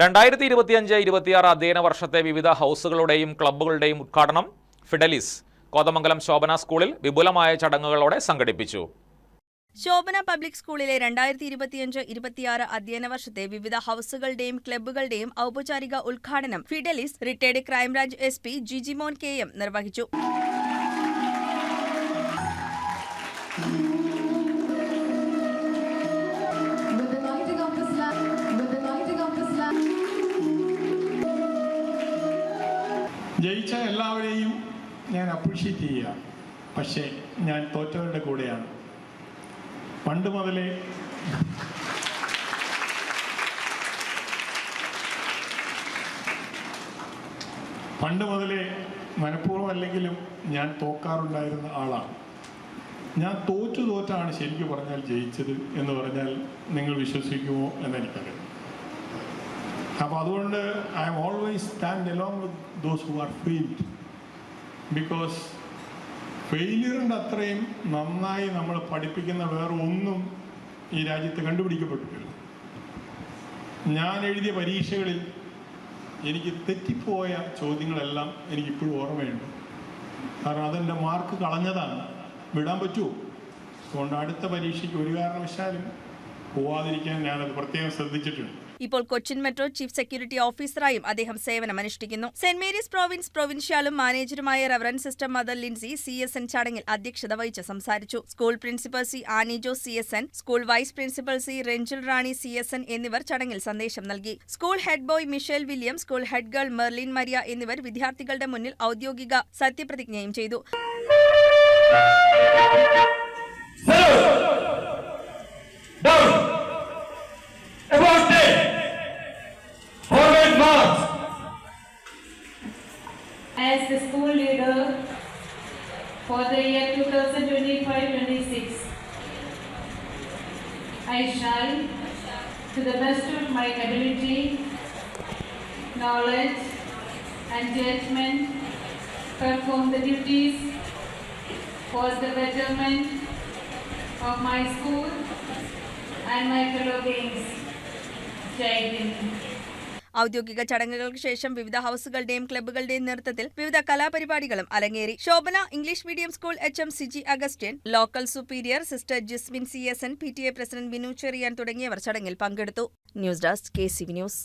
രണ്ടായിരത്തി ഇരുപത്തിയഞ്ച് ഇരുപത്തിയാറ് അധ്യയന വർഷത്തെ വിവിധ ഹൗസുകളുടെയും ക്ലബ്ബുകളുടെയും ഉദ്ഘാടനം ഫിഡലിസ് കോതമംഗലം ശോഭന സ്കൂളിൽ വിപുലമായ ചടങ്ങുകളോടെ സംഘടിപ്പിച്ചു. ശോഭന പബ്ലിക് സ്കൂളിലെ രണ്ടായിരത്തി ഇരുപത്തിയഞ്ച് ഇരുപത്തിയാറ് അധ്യയന വർഷത്തെ വിവിധ ഹൌസുകളുടെയും ക്ലബ്ബുകളുടെയും ഔപചാരിക ഉദ്ഘാടനം Fidelis retired crime branch S P Jijimon K M നിർവഹിച്ചു. ജയിച്ച എല്ലാവരെയും ഞാൻ അപ്രീഷിയേറ്റ് ചെയ്യുക. പക്ഷേ ഞാൻ തോറ്റവരുടെ കൂടെയാണ്. പണ്ട് മുതലേ പണ്ട് മുതലേ മനഃപൂർവം അല്ലെങ്കിലും ഞാൻ തോക്കാറുണ്ടായിരുന്ന ആളാണ്. ഞാൻ തോറ്റു തോറ്റാണ് ശരിക്കും പറഞ്ഞാൽ ജയിച്ചത് എന്ന് പറഞ്ഞാൽ നിങ്ങൾ വിശ്വസിക്കുമോ എന്നെനിക്കറിയാം അപ്പോൾ അതുകൊണ്ട് I am always stand along with those who are failed because ഫെയിലിയറിന്റെ അത്രയും നന്നായി നമ്മൾ പഠിപ്പിക്കുന്ന വേറെ ഒന്നും ഈ രാജ്യത്ത് കണ്ടുപിടിക്കപ്പെട്ടിട്ടില്ല. ഞാൻ എഴുതിയ പരീക്ഷകളിൽ എനിക്ക് തെറ്റിപ്പോയ ചോദ്യങ്ങളെല്ലാം എനിക്കിപ്പോഴും ഓർമ്മയുണ്ട്. കാരണം അതെന്റെ മാർക്ക് കളഞ്ഞതാണ്. വിടാൻ പറ്റുമോ അതുകൊണ്ട് അടുത്ത പരീക്ഷയ്ക്ക് ഒരു കാരണവശാലും പോവാതിരിക്കാൻ ഞാനത് പ്രത്യേകം ശ്രദ്ധിച്ചിട്ടുണ്ട്. ഇപ്പോൾ കൊച്ചിൻ മെട്രോ ചീഫ് സെക്യൂരിറ്റി ഓഫീസറായും അദ്ദേഹം സേവനമനുഷ്ഠിക്കുന്നു സെന്റ് മേരീസ് പ്രോവിൻസ് പ്രൊവിൻഷ്യാലും മാനേജറുമായ reverend sister mother Lincy C S N ചടങ്ങിൽ അധ്യക്ഷത വഹിച്ച് സംസാരിച്ചു. School principal C Anijo C S N school vice principal C Renjil Rani C S N എന്നിവർ ചടങ്ങിൽ സന്ദേശം നൽകി. School head boy Michelle William school head girl Merlin Maria എന്നിവർ വിദ്യാർത്ഥികളുടെ മുന്നിൽ ഔദ്യോഗിക സത്യപ്രതിജ്ഞയും ചെയ്തു. As the school leader for the year 2025-26. I shall, to the best of my ability, knowledge and judgment, perform the duties for the betterment of my school and my fellow beings. Jai Hind. ഔദ്യോഗിക ചടങ്ങുകൾക്ക് ശേഷം വിവിധ ഹൌസുകളുടെയും ക്ലബ്ബുകളുടെയും നേതൃത്വത്തിൽ വിവിധ കലാപരിപാടികളും അരങ്ങേറി Shobhana English medium school H M Siji Augustine local superior sister Jismin C S N P T A president Binu Cherian തുടങ്ങിയവർ ചടങ്ങിൽ പങ്കെടുത്തു. News desk K C news.